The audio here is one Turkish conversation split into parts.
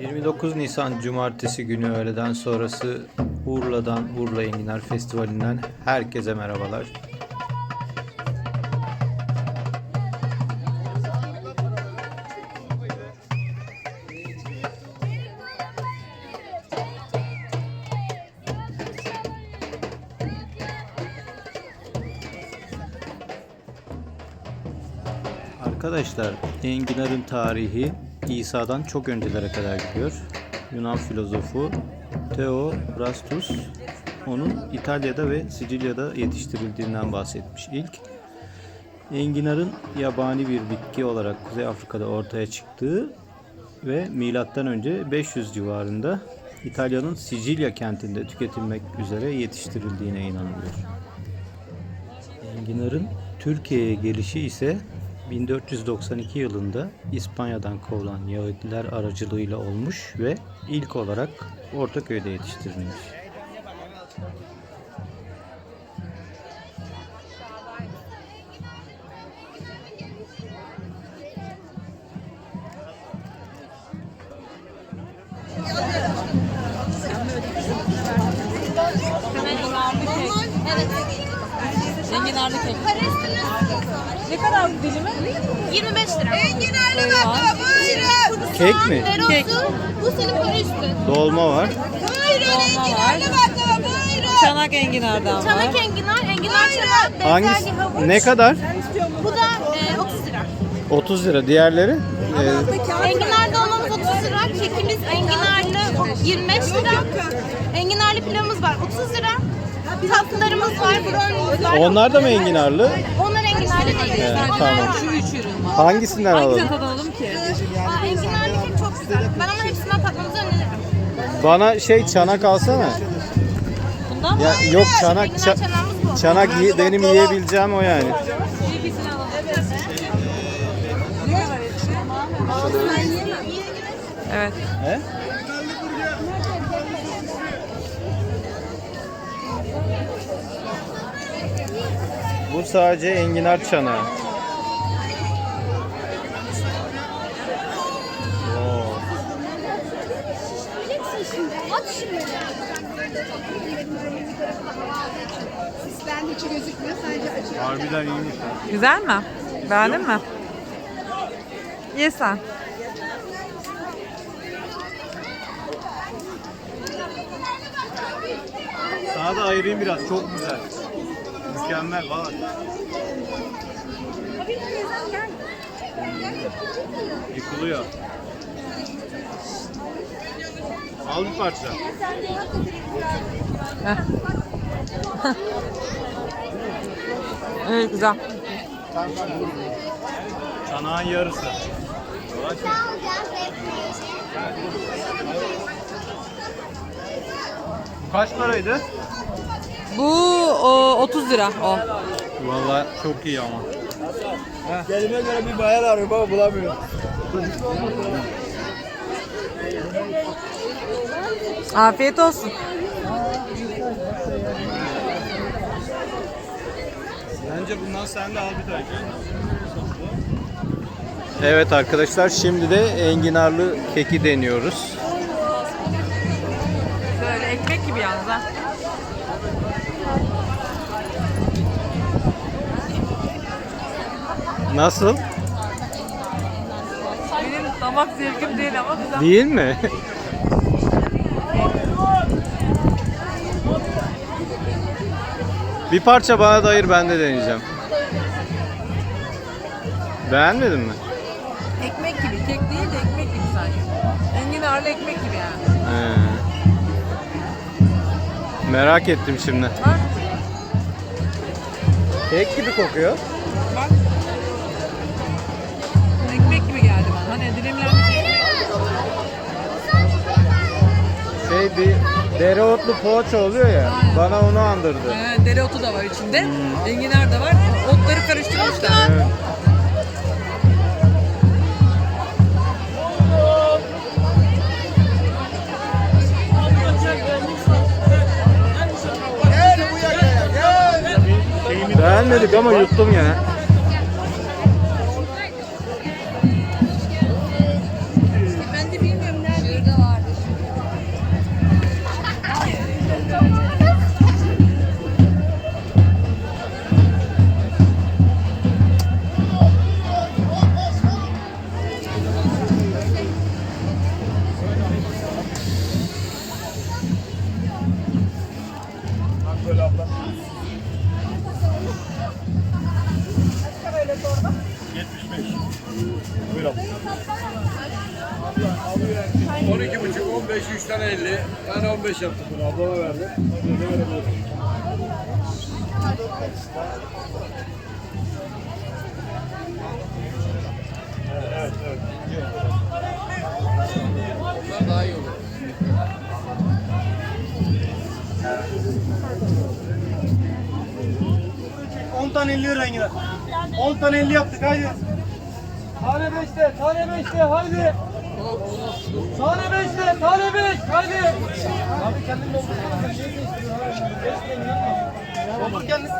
29 Nisan Cumartesi günü öğleden sonrası Urla'dan, Urla Enginar Festivali'nden herkese merhabalar. Arkadaşlar, enginarın tarihi İsa'dan çok öncelere kadar gidiyor. Yunan filozofu Theophrastus onun İtalya'da ve Sicilya'da yetiştirildiğinden bahsetmiş ilk. Enginarın yabani bir bitki olarak Kuzey Afrika'da ortaya çıktığı ve milattan önce 500 civarında İtalya'nın Sicilya kentinde tüketilmek üzere yetiştirildiğine inanılıyor. Enginar'ın Türkiye'ye gelişi ise 1492 yılında İspanya'dan kovulan Yahudiler aracılığıyla olmuş ve ilk olarak Ortaköy'de yetiştirilmiş. Enginarlı kek. Ne kadar dilimi? 25 lira. Enginarlı baklava buyurun. Kek mi? Dereotu. Bu senin para üstü. Dolma var. Dolma var. baklava buyurun. Çanak enginardan var. Çanak enginar, enginar çanak, Hangisi? havuç. Ne kadar? Bu da e, 30 lira. 30 lira. Diğerleri? Ee, Enginarlı olmamız 30 lira. Kekimiz enginarlı 25 lira. Enginarlı pilavımız var 30 lira. Tatlılarımız var, brownie'miz var. onlar da mı enginarlı? Onlar enginarlı değil. Evet, tamam. Şu üç ürün var. Hangisinden alalım? tadalım ki? Aa, enginarlı kek çok güzel. Ben onun hepsinden tatmanızı öneririm. Bana şey çanak alsana. Bundan mı? Ya yok çanak ça- çanağımız bu. çanak yi- benim yiyebileceğim o yani. Alalım. Evet. He? Bu sadece enginar çanağı. Oo. Sislendi içi gözükmüyor sadece açıyor. Harbiden iyiymiş. Güzel mi? Beğendin mi? Ye sen. Sana da ayırayım biraz. Çok güzel. Mükemmel valla. Yıkılıyor. Al bir parça. Evet güzel. Çanağın yarısı. Kaç paraydı? Bu o, 30 lira o. Valla çok iyi ama. Kendime göre bir bayan arıyorum ama bulamıyorum. Afiyet olsun. Bence bundan sen de al bir tane. Evet arkadaşlar şimdi de enginarlı keki deniyoruz. Böyle ekmek gibi yalnız ha. Nasıl? Benim damak zevkim değil ama güzel. Değil mi? bir parça bana da ayır ben de deneyeceğim. Beğenmedin mi? Ekmek gibi. Kek değil de ekmek gibi sanki. Enginarlı ekmek gibi yani. He. Merak ettim şimdi. Bak. Kek gibi kokuyor. Bak. Ekmek gibi geldi bana. Hani dilimlenmiş ekmek. Şey bir dereotlu poğaça oluyor ya. Aynen. Bana onu andırdı. Ee, dereotu da var içinde. Enginar da var. Otları karıştırmışlar. Evet. Beğenmedik ama yuttum yine. Yani 15 yaptım bunu. Ablama verdi. Öyle verebilirim. Evet, evet. Onlar daha iyi olur. tane 50 rengi. 10 tane 50 yaptık haydi. Tane 5'te, tane 5'te haydi. Tane 5'te, tane 5 haydi. Abi kendin doldursana. Doldur kendin.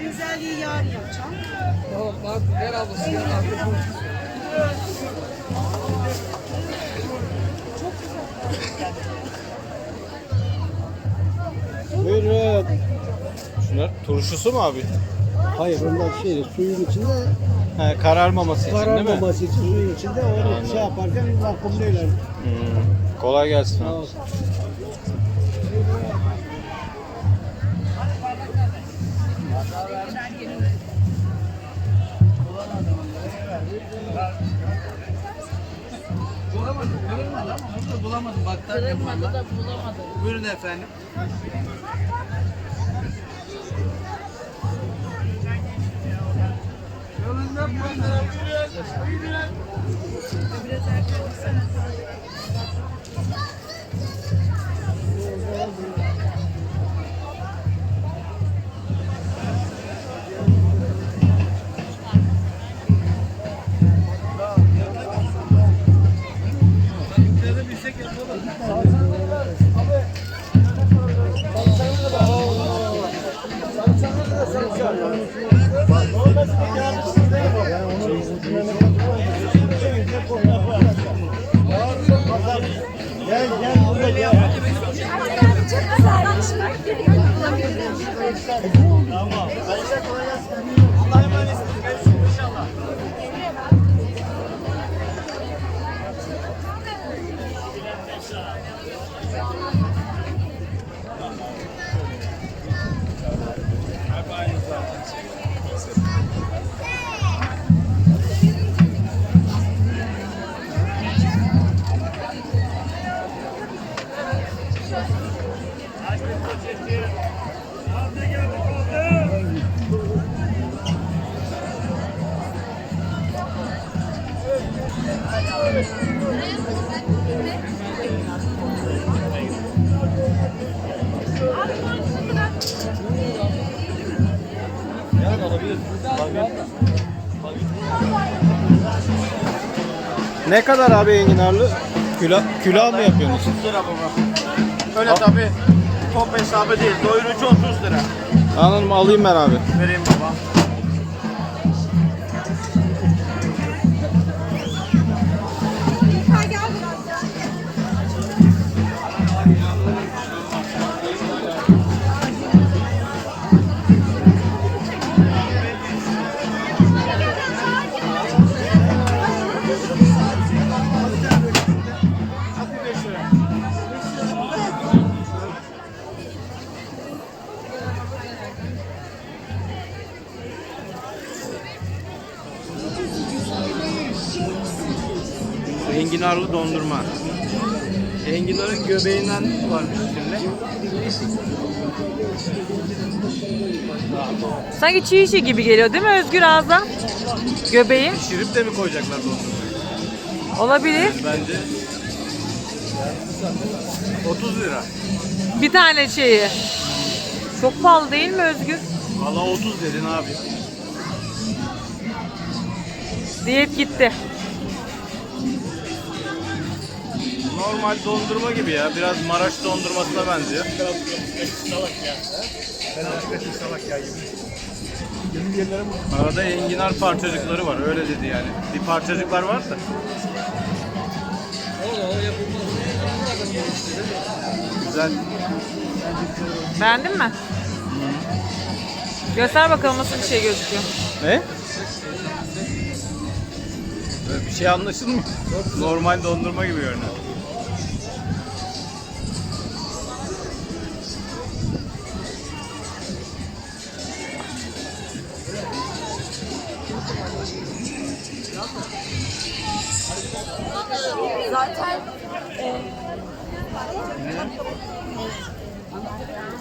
Güzelliği yarın yapacağım. Tamam, bak, ver ablası, ver ablası. Buyurun. Şunlar turşusu mu abi? Hayır onlar şey suyun içinde He, kararmaması için değil mi? kararmaması için suyun içinde onu şey yaparken vakumluyorlar. Hmm. Kolay gelsin abi. Bulamadım, kırılmadı ama onu da bulamadım. Biraz erken Battaniye Kırılmadı da bulamadım. Buyurun efendim. Yolunda Ne kadar abi enginarlı? Külah, külah mı yapıyorsunuz? 30 lira baba. Öyle tabi. Top hesabı değil. Doyurucu 30 lira. Anladım alayım ben abi. Vereyim baba. Enginarlı dondurma. Enginarın göbeğinden varmış içinde. Sanki çiğ işi gibi geliyor değil mi Özgür ağza? Göbeği. Pişirip de mi koyacaklar dondurmayı? Olabilir. Bence 30 lira. Bir tane şeyi. Çok pahalı değil mi Özgür? Valla 30 dedin abi. Diyet gitti. Normal dondurma gibi ya. Biraz Maraş dondurmasına benziyor. Arada enginar parçacıkları var. Öyle dedi yani. Bir parçacıklar var da. Güzel. Beğendin mi? Göster bakalım nasıl bir şey gözüküyor. Ne? Böyle bir şey anlaşılmıyor. Normal dondurma gibi görünüyor. Zaten Böyle